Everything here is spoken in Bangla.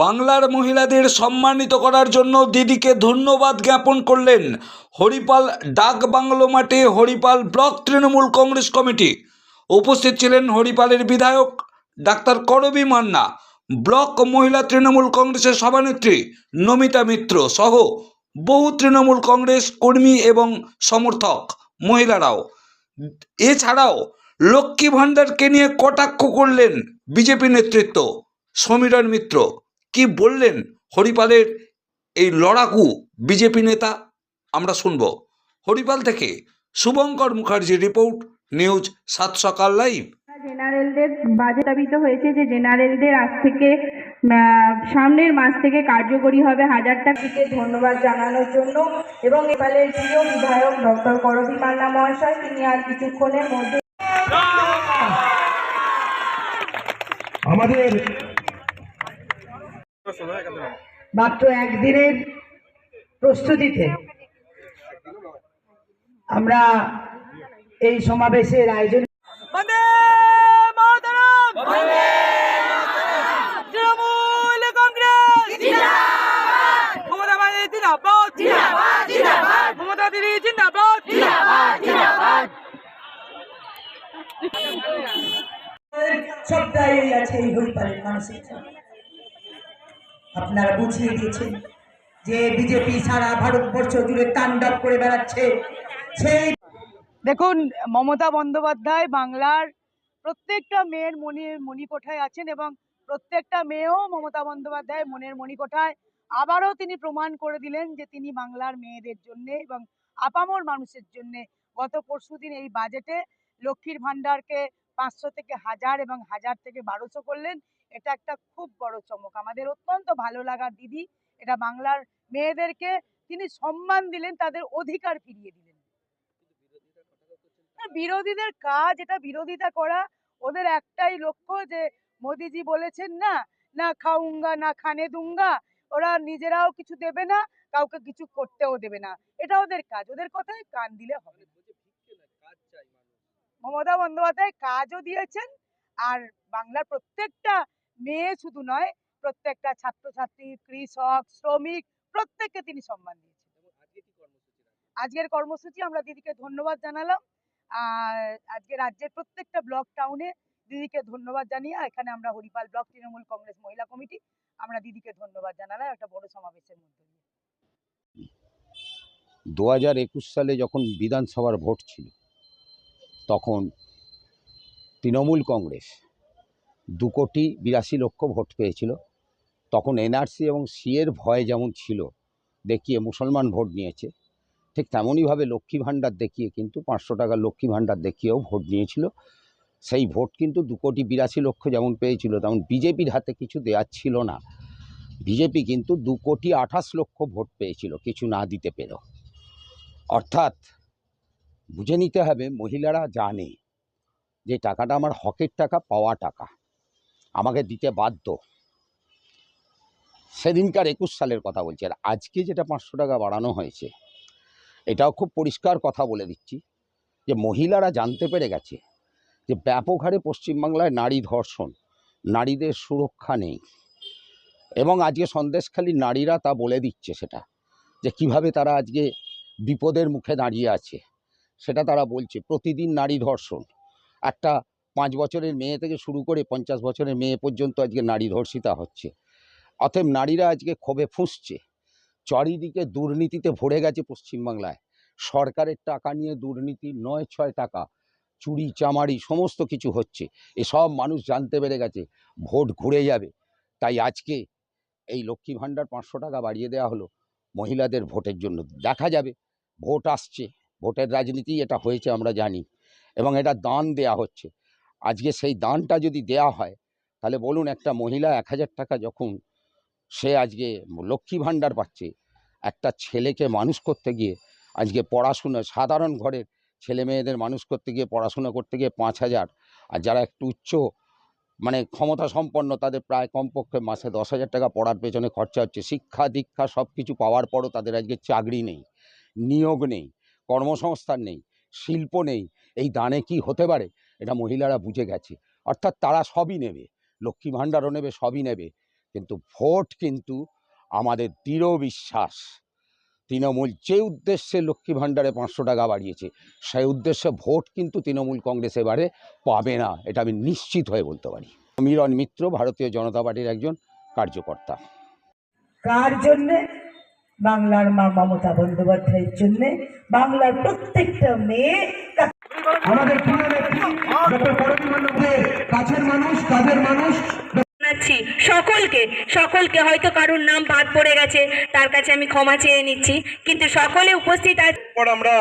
বাংলার মহিলাদের সম্মানিত করার জন্য দিদিকে ধন্যবাদ জ্ঞাপন করলেন হরিপাল ডাক বাংলো মাঠে হরিপাল ব্লক তৃণমূল কংগ্রেস কমিটি। উপস্থিত ছিলেন হরিপালের বিধায়ক ডাক্তার করবী মান্না, ব্লক মহিলা তৃণমূল কংগ্রেসের সভানেত্রী নমিতা মিত্র সহ বহু তৃণমূল কংগ্রেস কর্মী এবং সমর্থক মহিলারাও। এছাড়াও লক্ষ্মী ভাণ্ডারকে নিয়ে কটাক্ষ করলেন বিজেপি নেতৃত্ব সমীরণ মিত্র। কি বললেন হরিপালের এই লড়াকু বিজেপি নেতা? আমরা শুনব। হরিপাল থেকে শুভঙ্কর মুখার্জির রিপোর্ট নিউজ সাত সকাল লাইভ। জেনারেলদের বাজেট স্থাপিত হয়েছে যে জেনারেলদের আজ থেকে সামনের মাস থেকে কার্যকরী হবে হাজার টাকাকে ধন্যবাদ জানানোর জন্য এবং এবারের প্রিয় বিধায়ক ডক্টর করবী মান্না মহাশয় তিনি আর কিছুক্ষণের মধ্যে আমাদের মাত্র একদিনের প্রস্তুতিতে আমরা এই সমাবেশের আয়োজন বন্দে মাতরম! বন্দে তৃণমূল কংগ্রেস! জিন্দাবাদ! মমতা ব্যানার্জি জিন্দাবাদ! জিন্দাবাদ! জিন্দাবাদ! মমতা দিদি জিন্দাবাদ! জিন্দাবাদ! জিন্দাবাদ! সব দায়ী আছে এই হরিপালের মানুষের। আপনারা বুঝিয়ে দিয়েছেন যে বিজেপি সারা ভারতবর্ষ জুড়ে তাণ্ডব করে বেড়াচ্ছে। সেই দেখুন, মমতা বন্দ্যোপাধ্যায় বাংলার প্রত্যেকটা মেয়ের মনের মণিকোঠায় আছেন এবং প্রত্যেকটা মেয়েও মমতা বন্দ্যোপাধ্যায় মনের মণিকোঠায়। আবারও তিনি প্রমাণ করে দিলেন যে তিনি বাংলার মেয়েদের জন্য এবং আপামর মানুষের জন্য। গত পরশুদিন এই বাজেটে লক্ষ্মীর ভাণ্ডারকে পাঁচশো থেকে হাজার এবং হাজার থেকে বারোশো করলেন। এটা একটা খুব বড় চমক। আমাদের অত্যন্ত ভালো লাগার দিদি। এটা বাংলার মেয়েদেরকে তিনি সম্মান দিলেন তাদের অধিকার ফিরিয়ে দিলেন। বিরোধীদের কাজ এটা বিরোধিতা করা ওদের একটাই লক্ষ্য যে মোদিজি বলেছেন না না খাউঙ্গা না খানে দুঙ্গা ওরা নিজেরাও কিছু দেবে না কাউকে কিছু করতেও দেবে না। এটা ওদের কাজ। ওদের কথায় কান দিলে হবে না। মমতা বন্দ্যোপাধ্যায় কাজও দিয়েছেন, আর বাংলার প্রত্যেকটা মেয়ে শুধু নয়, প্রত্যেকটা ছাত্রছাত্রী, কৃষক, শ্রমিক, প্রত্যেককে তিনি সম্মান দিয়েছেন। আজকের কর্মসূচি আমরা দিদিকে ধন্যবাদ জানালাম, আর আজকে রাজ্যের প্রত্যেকটা ব্লক টাউনে দিদিকে ধন্যবাদ জানিয়ে এখানে আমরা হরিপাল ব্লক তৃণমূল কংগ্রেস মহিলা কমিটি, আমরা দিদিকে ধন্যবাদ জানালাম একটা বড় সমাবেশের মধ্যে দিয়ে। দু হাজার একুশ সালে যখন বিধানসভার ভোট ছিল তখন তৃণমূল কংগ্রেস দু কোটি বিরাশি লক্ষ ভোট পেয়েছিল। তখন এনআরসি এবং সিএর ভয় যেমন ছিল, দেখিয়ে মুসলমান ভোট নিয়েছে, ঠিক তেমনইভাবে লক্ষ্মী ভাণ্ডার দেখিয়ে কিন্তু পাঁচশো টাকার লক্ষ্মী ভাণ্ডার দেখিয়েও ভোট নিয়েছিল। সেই ভোট কিন্তু দু কোটি বিরাশি লক্ষ যেমন পেয়েছিল, তেমন বিজেপির হাতে কিছু দেওয়ার ছিল না। বিজেপি কিন্তু দু কোটি আঠাশ লক্ষ ভোট পেয়েছিল, কিছু না দিতে পেরেও। অর্থাৎ বুঝে নিতে হবে মহিলারা জানে যে টাকাটা আমার হকের টাকা, পাওয়া টাকা। আমাকে দিতে বাধ্য। সেদিনকার একুশ সালের কথা বলছি আর আজকে যেটা পাঁচশো টাকা বাড়ানো হয়েছে, এটাও খুব পরিষ্কার কথা বলে দিচ্ছি যে মহিলারা জানতে পেরে গেছে যে ব্যাপক হারে পশ্চিমবাংলায় নারী ধর্ষণ, নারীদের সুরক্ষা নেই। এবং আজকে সন্দেশখালী নারীরা তা বলে দিচ্ছে সেটা, যে কীভাবে তারা আজকে বিপদের মুখে দাঁড়িয়ে আছে। সেটা তারা বলছে। প্রতিদিন নারী ধর্ষণ। একটা পাঁচ বছরের মেয়ে থেকে শুরু করে পঞ্চাশ বছরের মেয়ে পর্যন্ত আজকে নারী ধর্ষিতা হচ্ছে। অতএব নারীরা আজকে ক্ষোভে ফুঁসছে। চারিদিকে দুর্নীতিতে ভরে গেছে পশ্চিমবাংলায়। সরকারের টাকা নিয়ে দুর্নীতি নয় ছয় টাকা, চুরি, চামারি, সমস্ত কিছু হচ্ছে। এসব মানুষ জানতে পেরে গেছে, ভোট ঘুরে যাবে। তাই আজকে এই লক্ষ্মী ভাণ্ডার পাঁচশো টাকা বাড়িয়ে দেওয়া হলো মহিলাদের ভোটের জন্য। দেখা যাবে, ভোট আসছে। ভোটের রাজনীতি এটা হয়েছে, আমরা জানি। এবং এটা দান দেয়া হচ্ছে। আজকে সেই দানটা যদি দেয়া হয়, তাহলে বলুন একটা মহিলা এক হাজার টাকা যখন সে আজকে লক্ষ্মী ভাণ্ডার পাচ্ছে, একটা ছেলেকে মানুষ করতে গিয়ে আজকে পড়াশুনো, সাধারণ ঘরের ছেলে মেয়েদের মানুষ করতে গিয়ে পড়াশোনা করতে গিয়ে পাঁচ হাজার, আর যারা একটু উচ্চ মানে ক্ষমতা সম্পন্ন, তাদের প্রায় কমপক্ষে মাসে দশ হাজার টাকা পড়ার পেছনে খরচা হচ্ছে। শিক্ষা দীক্ষা সব কিছু পাওয়ার পরও তাদের আজকে চাকরি নেই, নিয়োগ নেই। কর্মসংস্থান নেই, শিল্প নেই, এই দানে কি হতে পারে? এটা মহিলারা বুঝে গেছে। অর্থাৎ তারা সবই নেবে, লক্ষ্মী ভাণ্ডারও নেবে, সবই নেবে। কিন্তু ভোট কিন্তু আমাদের দৃঢ় বিশ্বাস। তৃণমূল যে উদ্দেশ্যে লক্ষ্মী ভাণ্ডারে পাঁচশো টাকা বাড়িয়েছে, সেই উদ্দেশ্যে ভোট কিন্তু তৃণমূল কংগ্রেস এবারে পাবে না, এটা আমি নিশ্চিত হয়ে বলতে পারি। মিরন মিত্র, ভারতীয় জনতা পার্টির একজন কার্যকর্তা। কার জন্যে? বাংলার মা মমতা বন্দ্যোপাধ্যায়ের জন্য বাংলার প্রত্যেকটা মেয়ে আমাদের কাছের মানুষ কাজের মানুষ জানাচ্ছি সকলকে সকলকে হয়তো কারোর নাম বাদ পড়ে গেছে তার কাছে আমি ক্ষমা চেয়ে নিচ্ছি কিন্তু সকলে উপস্থিত আছে আমরা